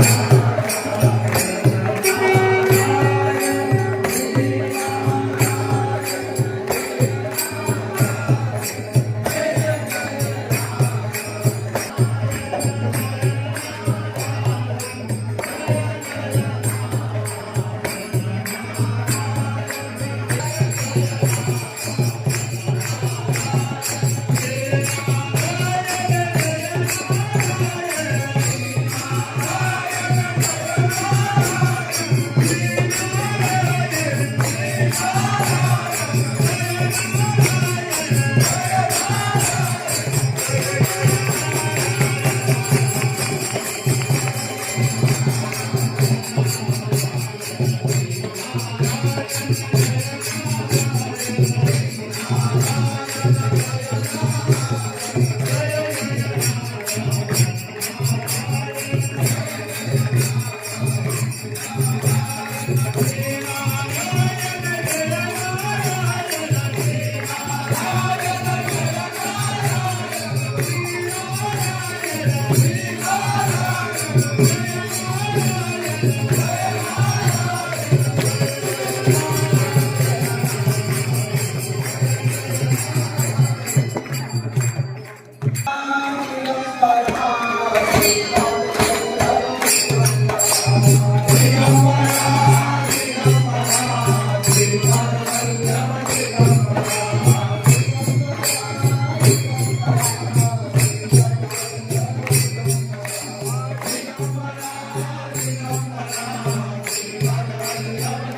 Gracias.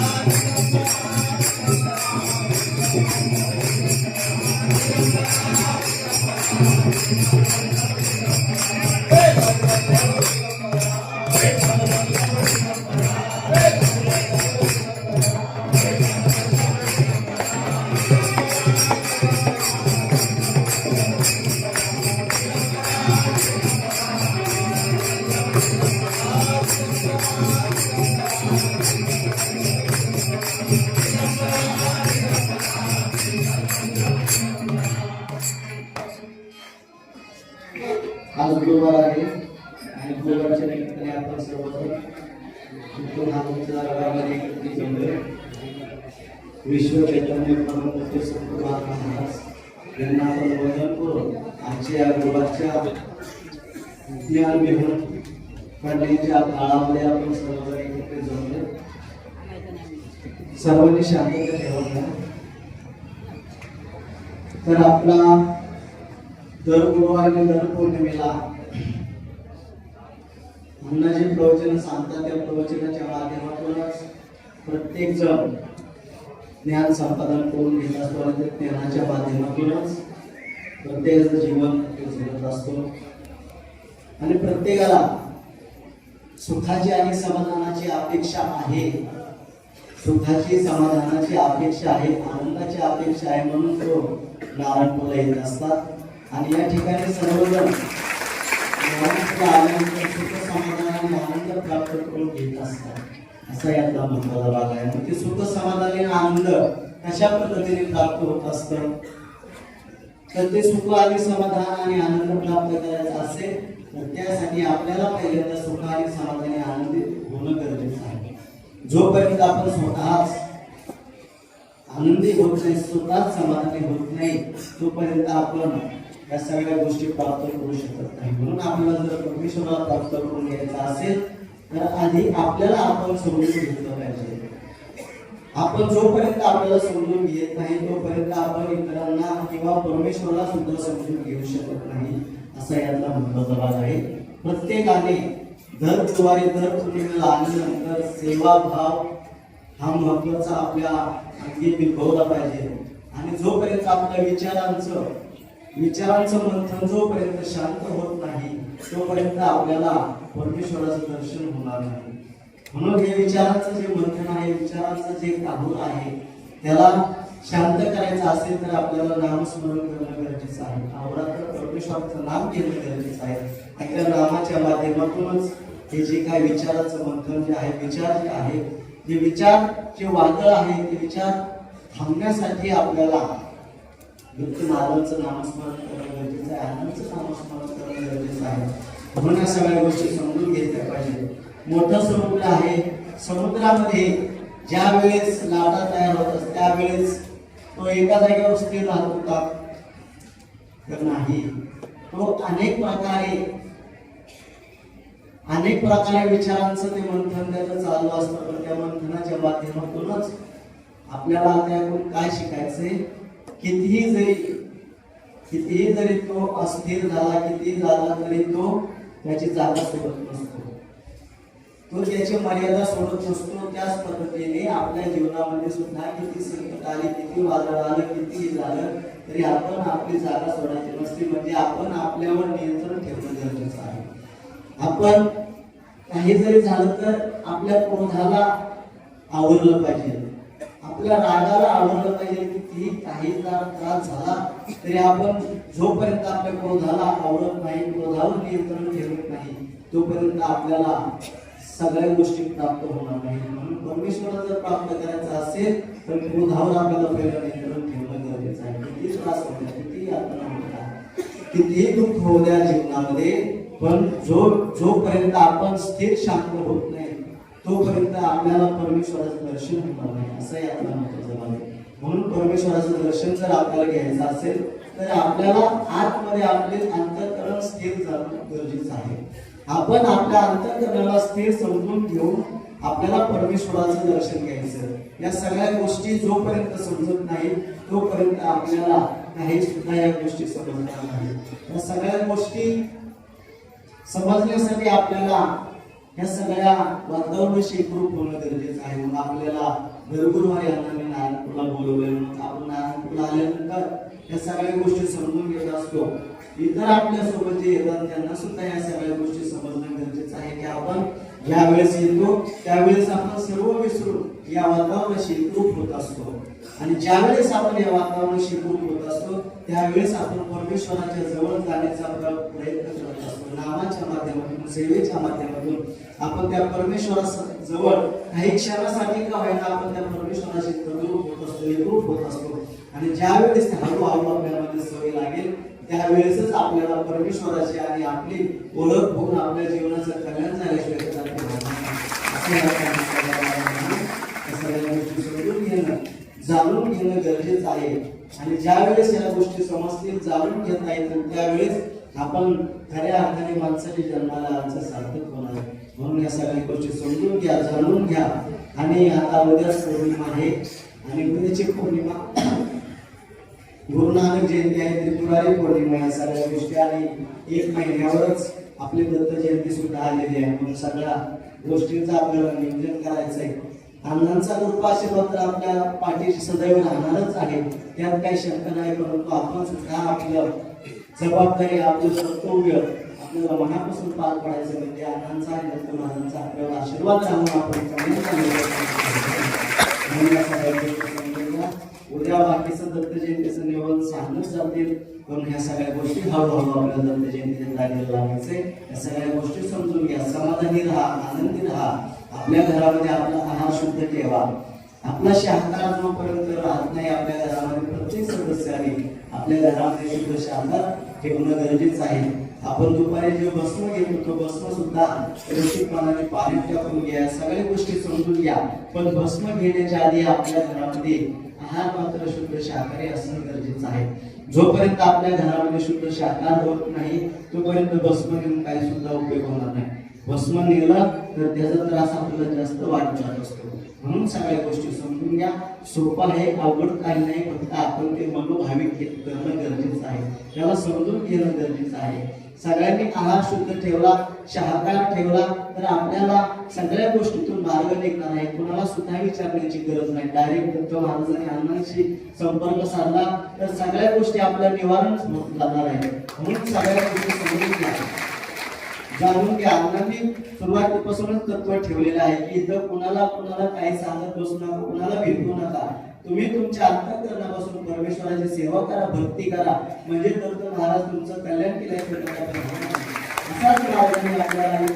आज ज्ञान विहरण करण्याच्या काळामध्ये आपण सर्वजण एकत्र जमले सर्वांनी शांतता ठेवल्या तर आपला दर गुरुवार आणि दर पौर्णिमेला अण्णा जे प्रवचन सांगतात त्या प्रवचनाच्या माध्यमातूनच प्रत्येक जण ज्ञान संपादन करून घेत असतो आणि त्या ज्ञानाच्या माध्यमातूनच प्रत्येकाचं जीवन जगत असतो. आणि प्रत्येकाला सुखाची आणि समाधानाची अपेक्षा आहे. सुखाची समाधानाची अपेक्षा आहे आनंदाची अपेक्षा आहे म्हणून तो नारायणपूरला येत असतात. आणि या ठिकाणी सर्वजण नारायणपूरला सुख समाधान आणि आनंद प्राप्त करून घेत असतात. असा यातला महत्त्वाचा भाग आहे. मग ते सुख समाधान आणि आनंद कशा पद्धतीने प्राप्त होत असतं? तर ते सुख आणि समाधान आणि आनंद प्राप्त करायचा असेल तर त्यासाठी आपल्याला पहिल्यांदा सुख आणि समाधान आणि होणं गरजेचं आहे. जोपर्यंत आपण स्वतःच आनंदी होत नाही स्वतःच समाधानी होत नाही तोपर्यंत आपण या सगळ्या गोष्टी प्राप्त करू शकत नाही. म्हणून आपल्याला जर परमेश्वराला प्राप्त करून घ्यायचं असेल तर आधी आपल्याला आपण समजून घेतलं पाहिजे. आपण जोपर्यंत आपल्याला समजून घेत नाही तोपर्यंत आपण इतरांना किंवा परमेश्वराला सुद्धा समजून घेऊ शकत नाही असा यातला महत्त्वाचा भाग आहे. प्रत्येकाने दर गुरुवारी दर पौर्णिमेला आल्यानंतर सेवाभाव हा महत्त्वाचा आपल्या अगदी बिंबवला पाहिजे. आणि जोपर्यंत आपल्या विचारांचं विचारांचं मंथन जोपर्यंत शांत होत नाही तोपर्यंत आपल्याला परमेश्वराचं दर्शन होणार नाही. म्हणून हे विचारांचं जे मंथन आहे विचारांचं जे काबूल आहे त्याला शांत करायचं असेल तर आपल्याला नामस्मरण करणं गरजेचं आहे. आवरात्र परमेश्वराचं नाम घेणं गरजेचं आहे. आणि त्या नामाच्या माध्यमातूनच हे जे काय विचाराचं मंथन जे आहे विचार जे आहे जे विचार जे वादळ आहे ते विचार थांबण्यासाठी आपल्याला नारायणचं नामस्मरण करणं गरजेचं आहे आनंदचं नामस्मरण करणं गरजेचं आहे. म्हणून या सगळ्या गोष्टी समजून घेतल्या पाहिजे मोठं समुद्र आहे. समुद्रामध्ये ज्या वेळेस लाटा तयार होतात त्यावेळेस तो एका जागेवर स्थिर राहत होता. तर नाही. तो अनेक प्रकारे अनेक प्रकारे विचारांचं ते मंथन त्याचं चालू असतं. पण त्या मंथनाच्या माध्यमातूनच आपल्याला त्याकडून काय शिकायचंय? कितीही जरी कितीही जरी तो अस्थिर झाला कितीही झाला तरी तो त्याची जागा सोबत नसतो. तो त्याची मर्यादा सोडत नसतो त्याच पद्धतीने आपल्या जीवनामध्ये सुद्धा किती संकट आले किती वादळ आलं किती झालं तरी आपण आपली जागा सोडायची नसते. म्हणजे आपण आपल्यावर नियंत्रण ठेवणं गरजेचं आहे. आपण काही जरी झालं तर आपल्या क्रोधाला आवरलं पाहिजे. आपल्या रागाला आवडलं पाहिजे कितीही काही त्रास झाला तरी आपण जोपर्यंत आपल्या क्रोधाला आवडत नाही क्रोधावर नियंत्रण ठेवत नाही तोपर्यंत आपल्याला सगळ्या गोष्टी प्राप्त होणार नाही. म्हणून परमेश्वराला जर प्राप्त करायचं असेल तर क्रोधावर आपल्याला पहिलं नियंत्रण ठेवणं गरजेचं आहे. किती त्रास होऊ द्या कितीही यातना होऊ द्या कितीही दुःख होऊ द्या जीवनामध्ये पण जो जोपर्यंत आपण स्थिर शांत होत नाही तोपर्यंत आपल्याला परमेश्वराचं दर्शन होणार नाही. असं यातला महत्वाचं आहे. म्हणून परमेश्वराचं दर्शन जर आपल्याला घ्यायचं असेल तर आपल्याला आतमध्ये आपले अंतकरण स्थिर जाणं गरजेचं आहे. आपण आपल्या अंतःकरणाला स्थिर समजून घेऊन आपल्याला परमेश्वराचं दर्शन घ्यायचं. या सगळ्या गोष्टी जोपर्यंत समजत नाही तोपर्यंत आपल्याला काही सुद्धा या गोष्टी समजणार नाही. या सगळ्या गोष्टी समजण्यासाठी आपल्याला या सगळ्या वातावरणाशी एकरूप होणं गरजेचं आहे. मग आपल्याला गुरुवारी यांना मी नारायणपूरला बोलवलं आपण नारायणपूरला आल्यानंतर या सगळ्या गोष्टी समजून घेत असतो. इतर आपल्यासोबत जे येतात त्यांना सुद्धा या सगळ्या गोष्टी समजणं गरजेचं आहे की आपण ज्या येतो. त्यावेळेस आपण सर्व विसरून या वातावरणाशी एकरूप होत असतो. आणि ज्यावेळेस आपण या वातावरणाशी एकरूप होत असतो त्यावेळेस आपण परमेश्वराच्या जवळ जाण्याचा प्रयत्न करत असतो. नामाच्या माध्यमातून सेवेच्या माध्यमातून. आपण त्या परमेश्वरा जवळ काही क्षणासाठी का व्हायला आपण त्या परमेश्वराशी तद्रूप होत असतो एकरूप होत असतो. आणि ज्यावेळेस हळूहळू आपल्यामध्ये सवय लागेल त्यावेळेसच आपल्याला परमेश्वराची आणि आपली ओळख होऊन आपल्या जीवनाचं कल्याण झाल्याशिवाय गोष्टी घेणं जाणून घेणं गरजेचं आहे. आणि ज्या वेळेस या गोष्टी समजतील जाणून घेता येतील त्यावेळेस आपण खऱ्या अर्थाने माणसाच्या जन्माला आमचं सार्थक होणार म्हणून या सगळ्या गोष्टी समजून घ्या जाणून घ्या. आणि आता उद्याच पौर्णिमा आहे. आणि उद्याची पौर्णिमा गुरु नानक जयंती आहे त्रिपुरारी पौर्णिमा या सगळ्या गोष्टी आणि एक महिन्यावरच आपली दत्त जयंती सुद्धा आलेली आहे. म्हणून सगळ्या गोष्टींचं आपल्याला नियोजन करायचं आहे अण्णांचा रूप आशीर्वाद तर आपल्या पाठीशी सदैव राहणारच आहे. त्यात काही शंका नाही परंतु आपण सुद्धा आपलं जबाबदारी आपलं कर्तव्य आपल्याला मनापासून पार पडायचं म्हणजे अण्णांचा आणि दत्त महाराजांचा आपल्याला आशीर्वाद सांगून आपण उद्या बाकीचं दत्त जयंतीचं निवड सांगून जातील. पण ह्या सगळ्या गोष्टी हळूहळू आपल्याला दत्त जयंतीच्या जागेला लागायचे. या सगळ्या गोष्टी समजून घ्या. समाधानी राहा आनंदी राहा. आपल्या घरामध्ये आपला आहार शुद्ध ठेवा. आपला शाकाहार जोपर्यंत राहत नाही आपल्या घरामध्ये प्रत्येक सदस्याने आपल्या घरामध्ये शुद्ध शाकाहार ठेवणं गरजेचं आहे. आपण दुपारी जे भस्म घेतो तो भस्म सुद्धा मनाने पाणी टाकून घ्या. सगळ्या गोष्टी समजून घ्या. पण भस्म घेण्याच्या आधी आपल्या घरामध्ये आहार शुद्ध शाकाहारी असणं गरजेचं आहे. जोपर्यंत आपल्या घरामध्ये शुद्ध शाकाहार होत नाही तोपर्यंत भस्म घेऊन काही सुद्धा उपयोग होणार नाही. भस्म नेलं तर त्याचा त्रास आपल्याला जास्त वाढत जात असतो. म्हणून सगळ्या गोष्टी समजून घ्या. सोपं आहे अवघड काही नाही फक्त आपण ते मनोभाविक करणं गरजेचं आहे. त्याला समजून घेणं गरजेचं आहे. सगळ्यांनी आहार शुद्ध ठेवला शहाकार ठेवला तर आपल्याला सगळ्या गोष्टीतून मार्ग निघणार आहे. कुणाला सुद्धा विचारण्याची गरज नाही. डायरेक्ट दत्त महाराजांनी अन्नाशी संपर्क साधला तर सगळ्या गोष्टी आपल्या निवारण जाणार आहे म्हणून सगळ्या गोष्टी समजून घ्या. जाणून घ्या. अण्णांनी सुरुवातीपासूनच तत्व ठेवलेलं आहे की इथं कुणाला कुणाला काही सांगत बसू नका कुणाला भेटू नका. तुम्ही तुमच्या अंतकरणापासून परमेश्वराची सेवा करा भक्ती करा. म्हणजे तर महाराज तुमचं कल्याण केल्याशिवाय असाच मार्गाने आपल्याला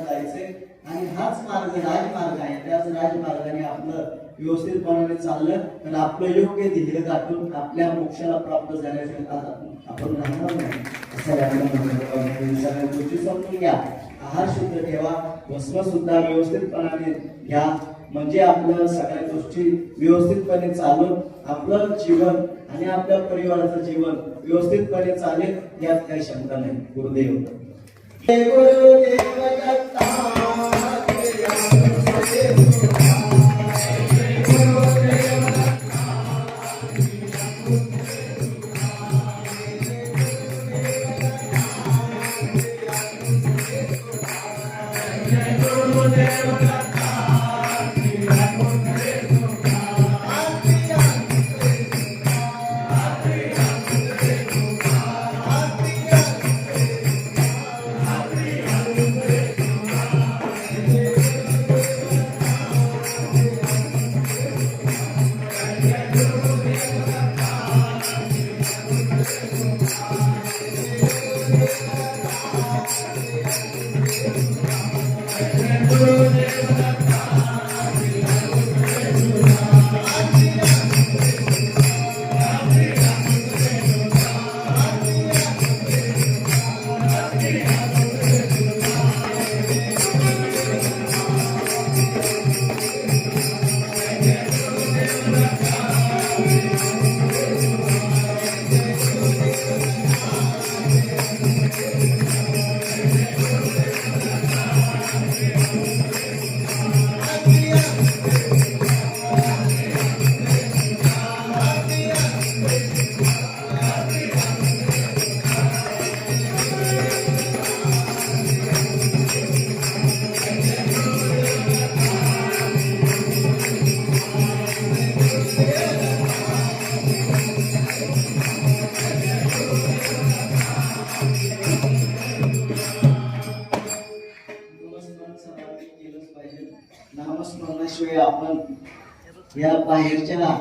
जायचंय आणि हाच मार्ग राजमार्ग आहे. त्याच राजमार्गाने आपलं व्यवस्थितपणाने चाललं तर आपलं योग्य ध्येय गाठून आपल्या मोक्षाला प्राप्त झाल्याशिवाय आपण राहणार नाही. असं सगळ्या गोष्टी समजून घ्या. आहार शुद्ध ठेवा. भस्म सुद्धा व्यवस्थितपणाने घ्या. म्हणजे आपलं सगळ्या गोष्टी व्यवस्थितपणे चालून आपलं जीवन आणि आपल्या परिवाराचं जीवन व्यवस्थितपणे चालेल यात काही शंका नाही. गुरुदेव. गुरुदेव बाहेरच्या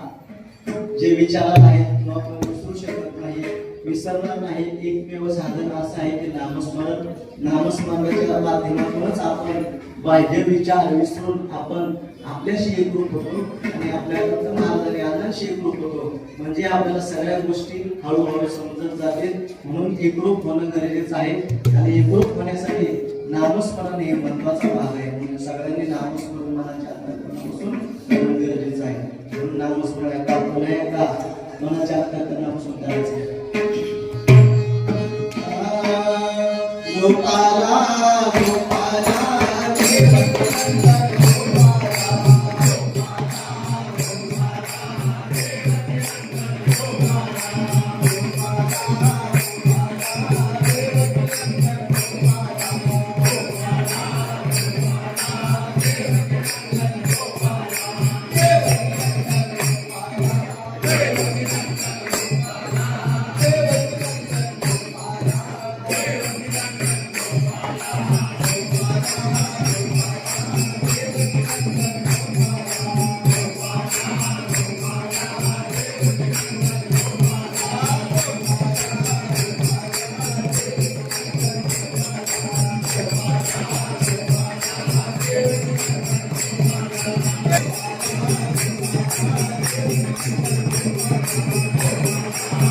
जे विचारात आहेत किंवा आपण विसरू शकत नाही विसरणार नाही एकमेव साधन असं आहे की नामस्मरण. नामस्मरणाच्या माध्यमातूनच आपण बाह्य विचार विसरून आपण आपल्याशी एकरूप होतो आणि आपल्या महाराजांनी आनंदशी एकरूप होतो. म्हणजे आपल्याला सगळ्या गोष्टी हळूहळू समजत जातील म्हणून एकरूप होणं गरजेचं आहे. आणि एकरूप होण्यासाठी नामस्मरण हे महत्त्वाचा भाग आहे. म्हणून सगळ्यांनी नामस्मरण मनाच्या अंतकरणापासून गरजेचं आहे. म्हणून नामस्मरण एका पुन्हा एकदा मनाच्या अंतकरणापासून करायचं गोपाला गोपाला Thank you.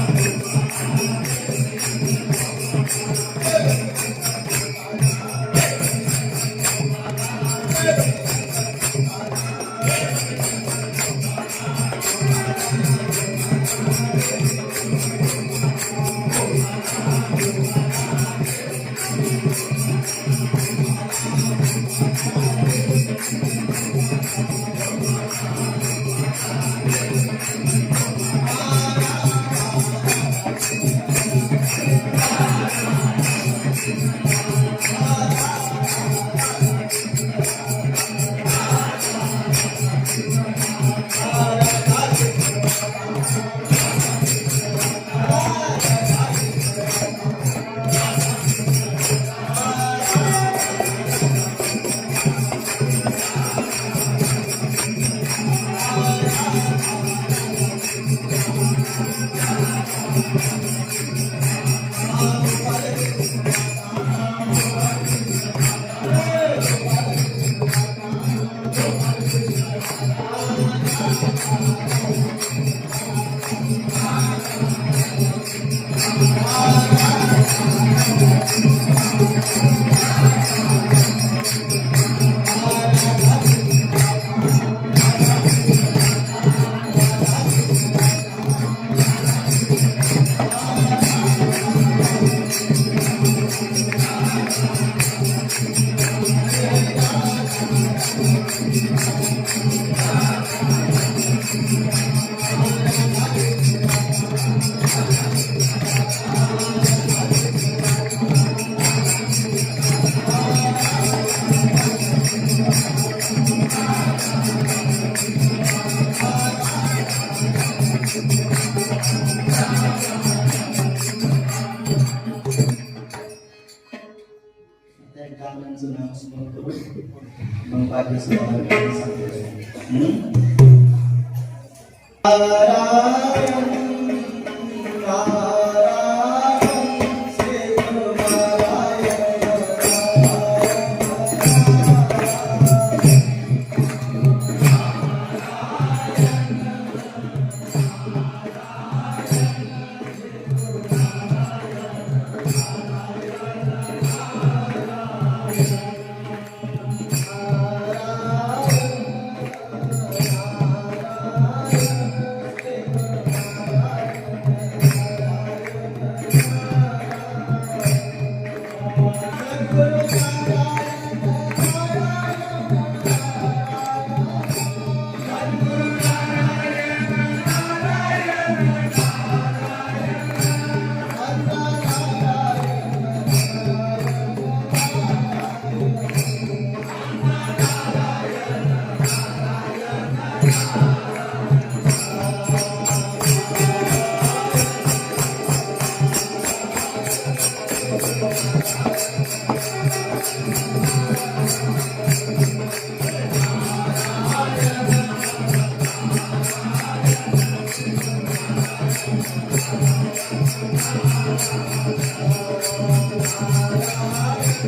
मग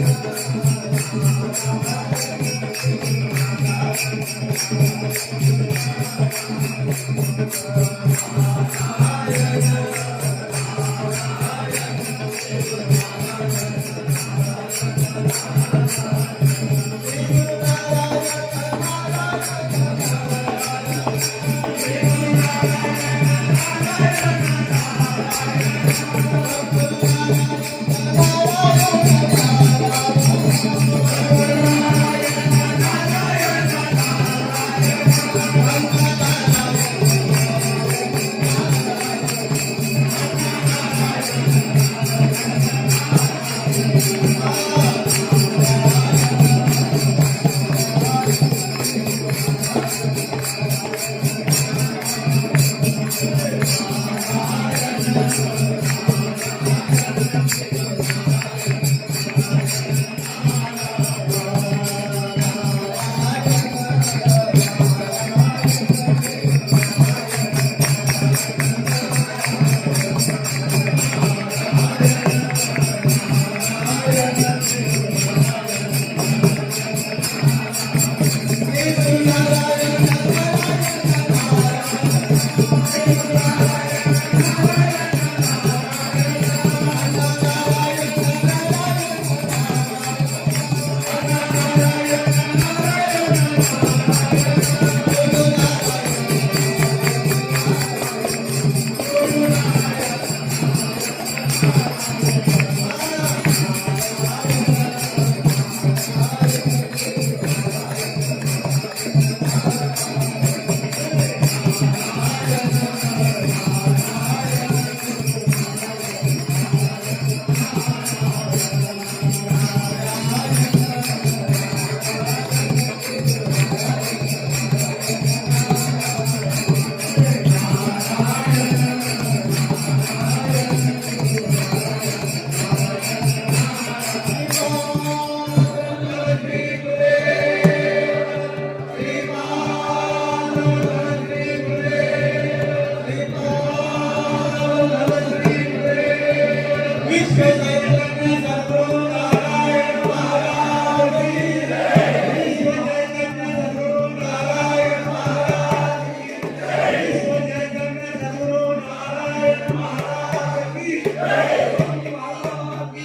Thank you.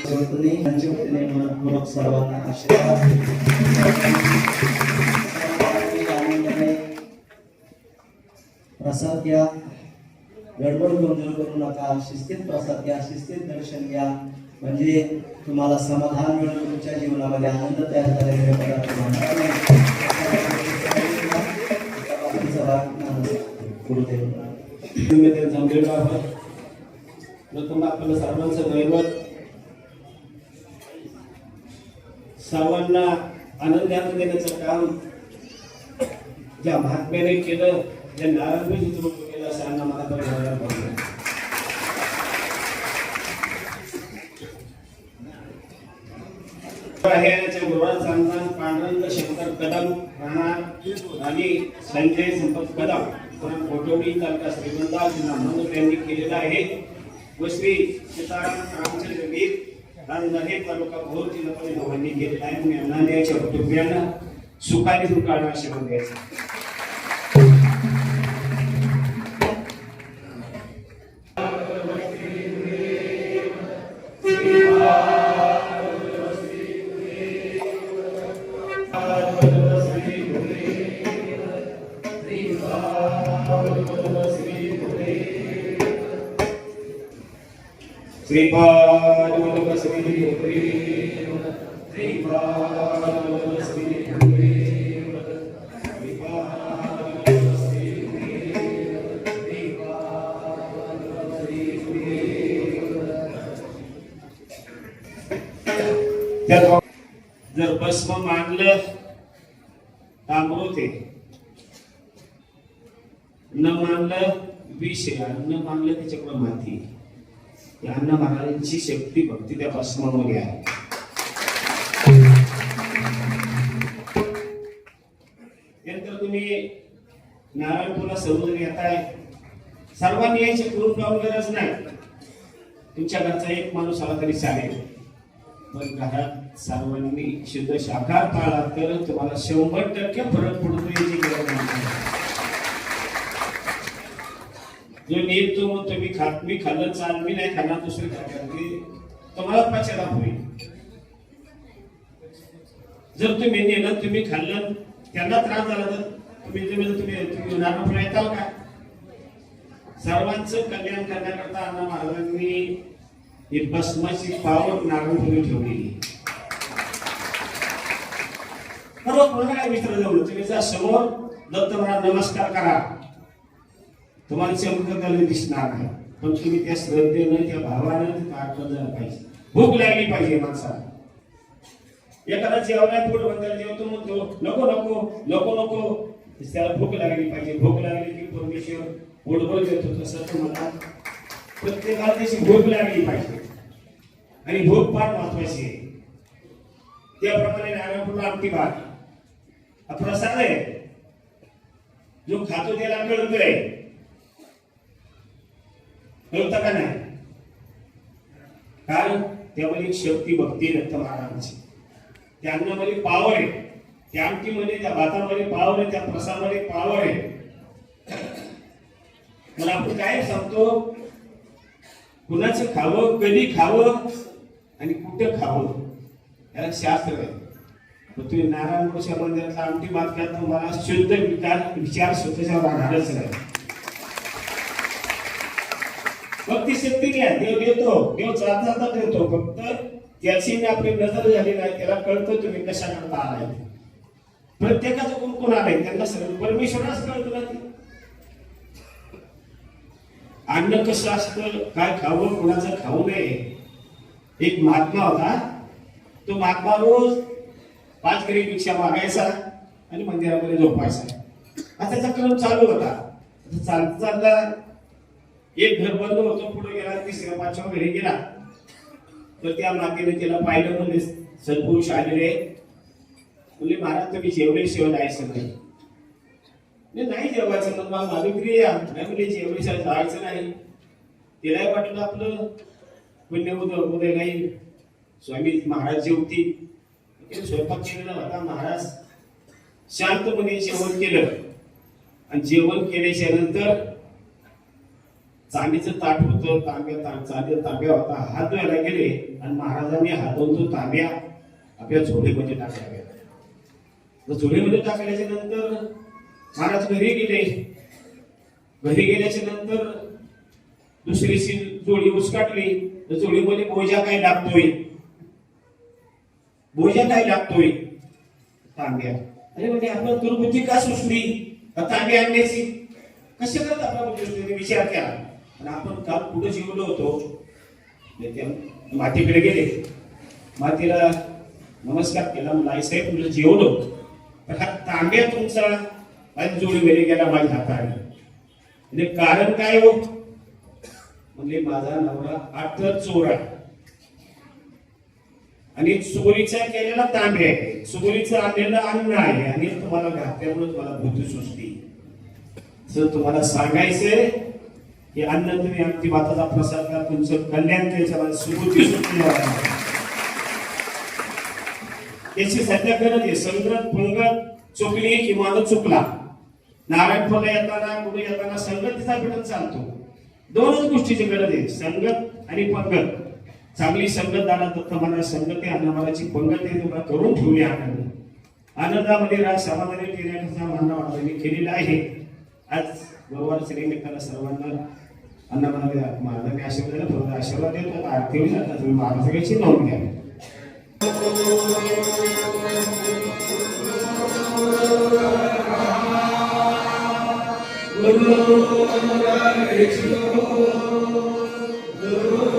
सर्वांच्या वतीने मनपूर्वक सर्वांना आशीर्वाद प्रसाद घ्या गडबड गोंधळ करू नका शिस्तीत प्रसाद घ्या शिस्तीत दर्शन घ्या म्हणजे तुम्हाला समाधान मिळून तुमच्या जीवनामध्ये आनंद तयार झालेले गुरुदेव प्रथम आपलं सर्वांचं दैवत सर्वांना आनंदात देण्याचं काम ज्या महात्म्याने केलं ज्या नारायण तुम्ही केलं असं अण्णा मला तर म्हणायला पाहिजे पांडुरंग शंकर कदम राहणार आणि संजय संपत कदम पुन्हा कोटवडी तालुका श्रीमंता जिल्हा म्हणून यांनी केलेला आहे. व श्री सीताराम रामचंद्र वीर राजधानी तालुका भोर जिल्हा परिषद भावांनी केलेला आहे म्हणून यांना द्यायच्या कुटुंबियांना सुखाने सुखाने आशीर्वाद द्यायचा श्रीपाद वल्लभ मानलं तर अमृत आहे न मानलं विष आहे आणि मानलं त्याच्याकडे माती. महाराजांची शक्ती भक्ती त्या भस्मामध्ये आहे. तुम्ही नारायणपूरला सर्वजण येत आहे. सर्वांनी यायची करून जाऊन गरज नाही. तुमच्या घरचा एक माणूस आला तरी चालेल. पण घरात सर्वांनी शुद्ध शाखार पाळला तर तुम्हाला शंभर टक्के फरक पडतो याची गरज नाही. जो निघतो मग तुम्ही खात मी खाल्लं चाल मी नाही खाणार दुसरे खाणार ते म्हणजे तुम्हाला पचायला होईल. जर तुम्ही नेलं तुम्ही खाल्लं त्यांना त्रास झाला तर तुम्ही म्हणजे तुम्ही तुम्ही तुम्ही नारायणपूर येताल का सर्वांचं कल्याण करण्याकरता अण्णा महाराजांनी ही भस्माची पावर नारायणपुरी ठेवलेली सर्व कोणाला मित्र जवळ तुम्ही त्या समोर दत्त नमस्कार करा. तुम्हाला चमकत दिसणार नाही. पण तुम्ही त्या श्रद्धेनं त्या भावानं ते झालं पाहिजे. भूक लागली पाहिजे माणसाला. एखादा जेवणात पोट बंदायला जेवतो म्हणतो नको नको नको नको. त्याला भूक लागली पाहिजे. भूक लागली की परमेश्वर पोटभर देतो तसं तुम्हाला. प्रत्येकाला त्याची भूक लागली पाहिजे. आणि भूक फार महत्वाची आहे. त्याप्रमाणे नारायणपूरला आमटी भात. हा सांगाय आहे. जो खातो त्याला कळतोय कळतं का नाही? कारण त्यामध्ये एक शक्ती भक्ती दत्त महाराजांची त्या अन्नामध्ये पावर आहे. त्या आमटीमध्ये त्या भातामध्ये पावर आहे. त्या प्रसामध्ये पावर आहे. पण आपण काय सांगतो? कुणाचं खावं कधी खावं आणि कुठं खावं याला शास्त्र आहे. मग तुम्ही नारायण कृष्ण मंदिरातला आमटी भात घ्या तुम्हाला शुद्ध विचार विचार स्वतःच्या राहणारच नाही फक्त ती शक्ती घ्या. देव देतो. देव जात जाता देतो. फक्त त्याची मी आपली नजर झाली नाही त्याला कळतं तुम्ही कशा करता आलाय ते. प्रत्येकाचं कोण कोण आलाय त्यांना सगळं परमेश्वराच कळतं ना ते. अन्न कसं असतं काय खावं कोणाचं खाऊ नये एक महात्मा होता. तो महात्मा रोज पाच गरी मागायचा आणि मंदिरामध्ये झोपायचा. हा त्याचा क्रम चालू होता. चालता चालता एक घर बंद होतं पुढे गेला तिसऱ्या पाचव्या घरी गेला. तर त्या मातेने त्याला पाहिलं म्हणजे सद्पुरुष आलेले म्हणजे महाराज तुम्ही जेवढे शिव जायचं नाही नाही, जेवायचं. मग मला माझी क्रिया नाही म्हणजे जेवढे जायचं नाही. तिलाही वाटलं आपलं. पुण्य उदय उदय नाही. स्वामी महाराज जेवतील. स्वयंपाक केलेला होता. महाराज शांतपणे जेवण केलं. आणि जेवण केल्याच्यानंतर चांदीचं ताट होतं. तांब्या चांदीचा तांब्या होता. हात धुवायला गेले आणि महाराजांनी हात तो तांब्या आपल्या झोळीमध्ये टाकला गेला. तर टाकल्याच्या नंतर महाराज घरी गेले. घरी गेल्याच्यानंतर दुसरीशी जोडी उसकाटली तर जोडीमध्ये बोजा काय लागतोय? भोजन नाही लागतोय. तांब्या. अरे म्हणजे आपण दुर्बुद्धी का सुचली का तांबे आणण्याची? कसे करत आपल्या म्हणजे विचार केला? आणि आपण काल कुठं जिवलो होतो? म्हणजे मातीकडे गेले. मातीला नमस्कार केला. मला आई साहेब तुझं जेवलो. तर हा तांब्या तुमचा माझ्या जोडीमध्ये गेला माझ्या हाताने. म्हणजे कारण काय हो? म्हणजे माझा नवरा आठ चोर आहे. आणि चोरीचा केलेला तांबे आहे. चोरीचं आणलेलं अन्न आहे. आणि तुम्हाला घातल्यामुळे तुम्हाला बुद्धी सुचली सर तुम्हाला सांगायचंय की अन्न तुम्ही अगदी माताचा प्रसाद करा तुमचं कल्याण त्याच्या सुबुद्धी सुटली त्याची याची सध्या गरज आहे. संगत पंगत चुकली किंवा चुकला. नारायण फुले येताना कुठे येताना संगतीचा भेटत चालतो. दोनच गोष्टीची गरज आहे. संगत आणि पंगत. चांगली संगत दादा दत्त मला संगत आहे अन्नमालाची पंगत तुम्हाला करून ठेवली आनंद आनंदामध्ये राज समाधानी देण्याचा मानना महाराजांनी केलेला आहे आज गुरुवार निमित्तानं सर्वांना अन्नमाला महाराजांनी आशीर्वाद दिला आशीर्वाद देतो आरती होऊ शकता तुम्ही महाराजांची नोंद घ्या गुरु